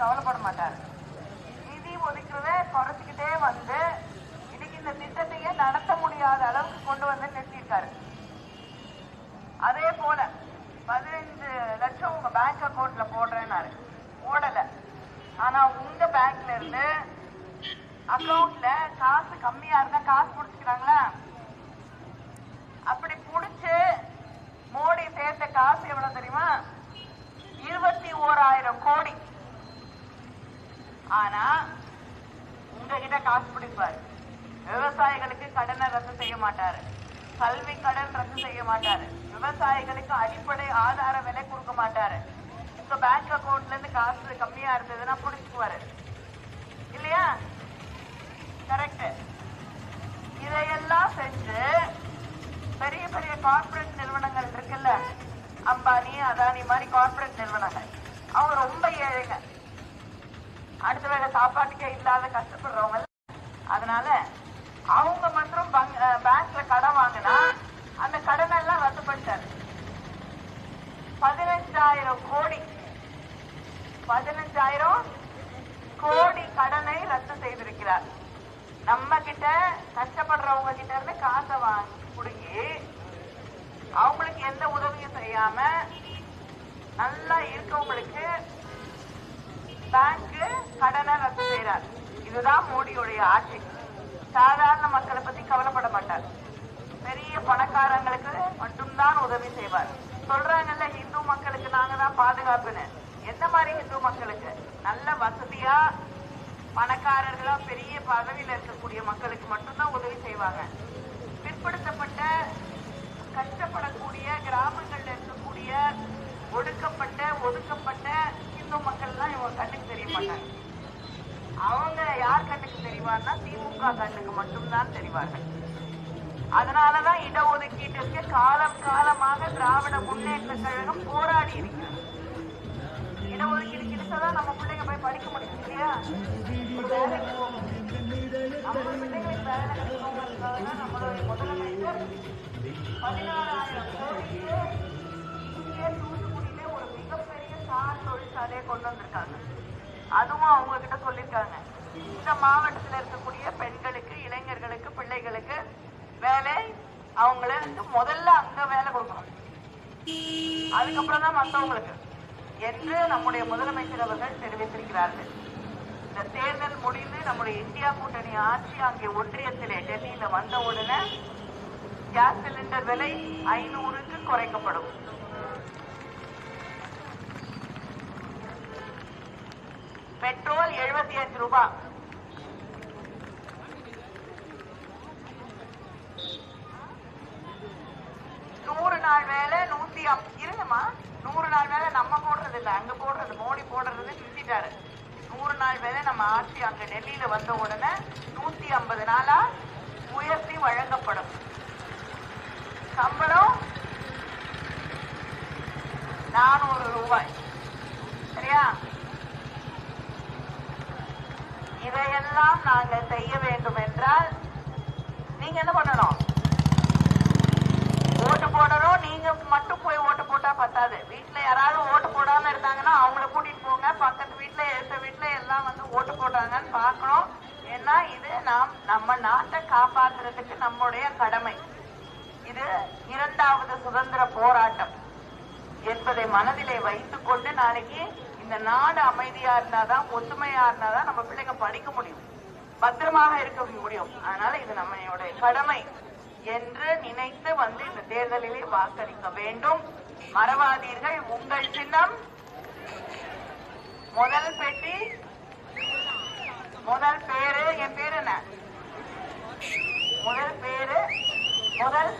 கவலைப்பட மாட்டார் நிதி ஒதுக்கிறத குறைச்சிக்கிட்டே வந்து இன்னைக்கு இந்த திட்டத்தையே நடத்த முடியாத அளவுக்கு கொண்டு வந்து நிறுத்தியிருக்காரு. அதே போல பதினைந்து லட்சம் உங்க பேங்க் அக்கௌண்ட்ல போடுறேன்னாரு. போடல. ஆனா உங்க பேங்க்ல இருந்து அக்கௌண்ட்ல காசு கம்மியா இருந்தா காசு புடிச்சுக்கிறாங்களா உங்ககிட்ட காசு பிடிப்பாரு. விவசாயிகளுக்கு கடனை ரத்து செய்ய மாட்டாரு. கல்வி கடன் ரத்து செய்ய மாட்டாரு. விவசாயிகளுக்கு அடிப்படை ஆதார விலை கொடுக்க மாட்டாரு. உங்க பேங்க் அக்கௌண்ட்ல இருந்து காசு கம்மியா இருந்ததுன்னா பிடிச்சுக்குவாரு. இல்லையா? கரெக்ட் இதையெல்லாம் செஞ்சு பெரிய பெரிய கார்ப்பரேட் நிறுவனங்கள் இருக்குல்ல? அம்பானி அதானி மாதிரி கார்ப்பரேட் நிறுவனங்கள். அவங்க ரொம்ப ஏழைங்க. அடுத்த வேலை சாப்பாட்டுக்கே இல்லாத கஷ்டப்படுறவங்க அதனால அவங்க மட்டும் பேங்க்ல கடன் வாங்கினா அந்த கடனை எல்லாம் ரத்து பண்ணிட்டாரு பதினஞ்சாயிரம் கோடி. பதினஞ்சாயிரம் கோடி கடனை ரத்து செய்திருக்கிறார். நம்ம கிட்ட கஷ்டப்படுறவங்க கிட்ட இருந்து காசை வாங்கி குடுங்கி அவங்களுக்கு எந்த உதவியும் செய்யாம நல்லா இருக்கவங்களுக்கு பேங்க் கடனை செய்கிறார். இதுதான் மோடியுடைய ஆட்சி. சாதாரண மக்களை பத்தி கவலைப்பட மாட்டார். பெரிய பணக்காரங்களுக்கு மட்டும்தான் உதவி செய்வார். சொல்றாங்கல்ல இந்து மக்களுக்கு நாங்க தான் பாதுகாப்புன்னு. எந்த மாதிரி இந்து மக்களுக்கு? நல்ல வசதியா பணக்காரர்களா பெரிய பதவியில இருக்கக்கூடிய மக்களுக்கு மட்டும்தான் உதவி செய்வாங்க. பிற்படுத்தப்பட்ட கஷ்டப்படக்கூடிய கிராமங்கள்ல இருக்கக்கூடிய ஒடுக்கப்பட்ட ஒதுக்கப்பட்ட இந்து மக்கள்லாம் இவங்க கண்ணுக்கு தெரிய மாட்டாங்க. அவங்க யார் கண்ணுக்கு தெரிவார்னா திமுக கண்ணுக்கு மட்டும்தான் தெரிவார்கள். அதனாலதான் இடஒதுக்கீட்டிற்கு காலம் காலமாக திராவிட முன்னேற்ற கழகம் போராடி இருக்கிறது. இடஒதுக்கீடு கிடைச்சாதான் நம்ம பிள்ளைங்க போய் படிக்க முடியும் இல்லையா? ஒரு வேலைக்கு போகணும். நம்ம பிள்ளைங்களுக்கு வேலை கிடைக்கணுங்கிறதுக்காக தான் நம்மளுடைய முதலமைச்சர் பதினாறாயிரம் கோடிக்கு இங்கே தூத்துக்குடியிலே ஒரு மிகப்பெரிய சார் தொழிற்சாலையை கொண்டு வந்திருக்காங்க. அதுவும் அவங்க கிட்ட சொல்லியிருக்காங்க. இந்த மாவட்டத்தில் இருக்கக்கூடிய பெண்களுக்கு இளைஞர்களுக்கு பிள்ளைகளுக்கு வேலை அவங்களுக்கு முதல்ல அங்க வேலை கொடுக்கணும். அதுக்கப்புறம் தான் மற்றவங்களுக்கு என்று நம்முடைய முதலமைச்சர் அவர்கள் தெரிவித்திருக்கிறார்கள். இந்த தேர்தல் முடிந்து நம்முடைய இந்தியா கூட்டணி ஆட்சி அங்கே ஒன்றியத்திலே டெல்லியில வந்த உடனே கேஸ் சிலிண்டர் விலை ஐநூறுக்கு குறைக்கப்படும். பெட்ரோல் எழுபத்தி அஞ்சு ரூபாய் நூறு நாள் வேலை நூத்தி இருங்கம்மா நூறு நாள் வேலை நம்ம போடுறது இல்லை அங்க போடுறது மோடி போடுறது நிறுத்திட்டாரு. நூறு நாள் வேலை நம்ம ஆட்சி அங்க டெல்லியில வந்த உடனே நூத்தி ஐம்பது நாளா உயர்த்தி வழங்கப்படும். சம்பளம் நானூறு ரூபாய். சரியா? இதையெல்லாம் நாங்கள் செய்ய வேண்டும் என்றால் நீங்க என்ன பண்ணணும்? ஓட்டு போடணும். நீங்க மட்டும் போய் ஓட்டு போட்டா பத்தாது. வீட்டுல யாராவது ஓட்டு போடாம இருந்தாங்கன்னா அவங்கள கூட்டிட்டு போங்க. பக்கத்து வீட்டுல எடுத்த வீட்டுல எல்லாம் வந்து ஓட்டு போடுறாங்கன்னு பாக்கணும் ஏன்னா இது நாம் நம்ம நாட்டை காப்பாத்துறதுக்கு நம்முடைய கடமை. இது இரண்டாவது சுதந்திர போராட்டம் என்பதை மனதிலே வைத்துக் கொண்டு நாளைக்கு இந்த நாடு அமைதியா இருந்தாதான் ஒத்துமையா இருந்தாதான் நம்ம பிள்ளைங்க படிக்க முடியும். பத்திரமாக இருக்க முடியும். அதனால இது நம்மளுடைய கடமை என்று நினைத்து வந்து இந்த தேர்தலிலே வாக்களிக்க வேண்டும். மறவாதீர்கள். உங்கள் சின்னம் முதல் பெட்டி முதல் பேரு. என் பேரு என்ன? முதல் பேரு முதல்